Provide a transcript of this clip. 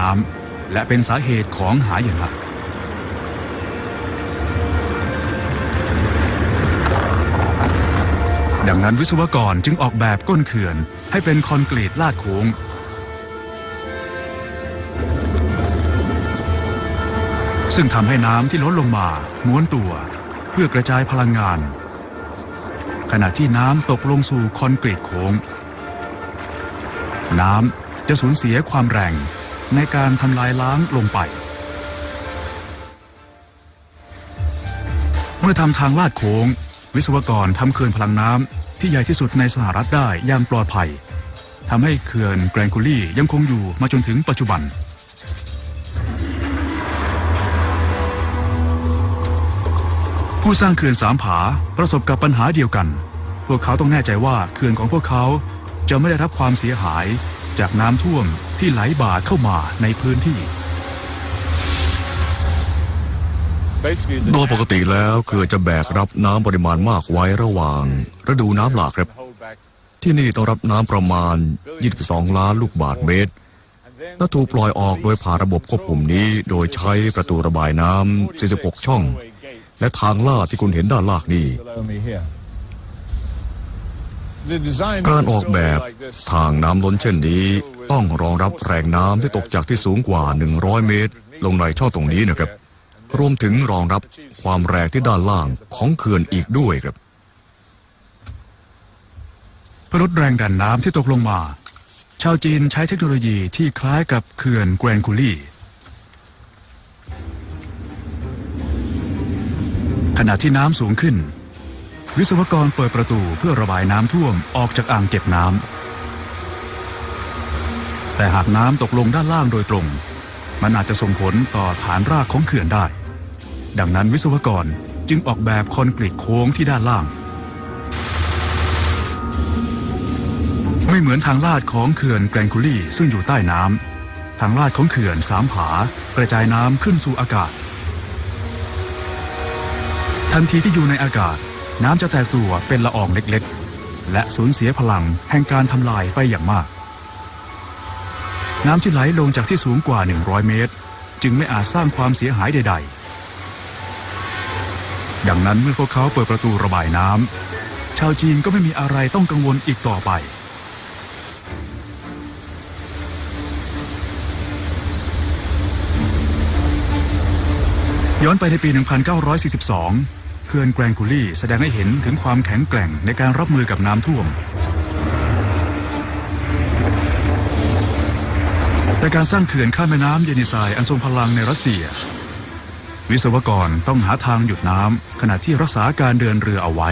น้ำและเป็นสาเหตุของหายนะดังนั้นวิศวกรจึงออกแบบก้นเขื่อนให้เป็นคอนกรีตลาดโค้ง ซึ่งทำให้น้ำที่ล้นลงมาม้วนตัว เพื่อกระจายพลังงาน ขณะที่น้ำตกลงสู่คอนกรีตโค้ง น้ำจะสูญเสียความแรง ในการทำลายล้างลงไป เมื่อทำทางลาดโค้ง วิศวกรทำเขื่อนพลังน้ำที่ใหญ่ที่สุดในสหรัฐได้อย่างปลอดภัยทำให้เขื่อนแกรนคูลี่ยังคงอยู่มาจนถึงปัจจุบัน ผู้สร้างเขื่อนสามผาประสบกับปัญหาเดียวกัน พวกเขาต้องแน่ใจว่าเขื่อนของพวกเขาจะไม่ได้รับความเสียหาย จากน้ำท่วมที่ไหลบ่าเข้ามาในพื้นที่ โดยปกติแล้วเขื่อนจะแบกรับน้ำปริมาณมากไว้ระหว่าง ฤดูน้ำหลากครับ ที่นี่ต้องรับน้ำประมาณ 22 ล้านลูกบาทเมตรและถูกปล่อยออกโดยผ่านระบบควบคุมนี้โดยใช้ประตูระบายน้ำ46 ช่อง และทางลาดที่คุณเห็นด้านล่างนี้ การออกแบบทางน้ำล้นเช่นนี้ ต้องรองรับแรงน้ำที่ตกจากที่สูงกว่า 100 เมตร ลงในช่องตรงนี้นะครับ รวมถึงรองรับความแรงที่ด้านล่างของเขื่อนอีกด้วยครับเพื่อลดแรงดันน้ำที่ตกลงมา ชาวจีนใช้เทคโนโลยีที่คล้ายกับเขื่อนแกรนคูลี่ขณะที่น้ำสูงขึ้น วิศวกรเปิดประตูเพื่อระบายน้ำท่วมออกจากอ่างเก็บน้ำแต่หากน้ำตกลงด้านล่างโดยตรง มันอาจจะส่งผลต่อฐานรากของเขื่อนได้ ดังนั้นวิศวกรจึงออกแบบคอนกรีตโค้งที่ด้านล่าง ไม่เหมือนทางลาดของเขื่อนแกรนคูลี่ซึ่งอยู่ใต้น้ำทางลาดของเขื่อนสามผากระจายน้ำขึ้นสู่อากาศ ทันทีที่อยู่ในอากาศ น้ำจะแตกตัวเป็นละอองเล็กๆ และสูญเสียพลังแห่งการทำลายไปอย่างมาก น้ำที่ไหลลงจากที่สูงกว่า 100 เมตร จึงไม่อาจสร้างความเสียหายใด ๆ ดังนั้นเมื่อพวกเขาเปิดประตูระบายน้ำชาวจีนก็ไม่มีอะไรต้องกังวลอีกต่อไปย้อนไปในปี 1942 เขื่อนแกรงคุลี่แสดงให้เห็นถึงความแข็งแกร่งในการรับมือกับน้ำท่วม แต่การสร้างเขื่อนข้ามแม่น้ำเยนิซายอันทรงพลังในรัสเซีย วิศวกรต้องหาทางหยุดน้ำขณะที่รักษาการเดินเรือเอาไว้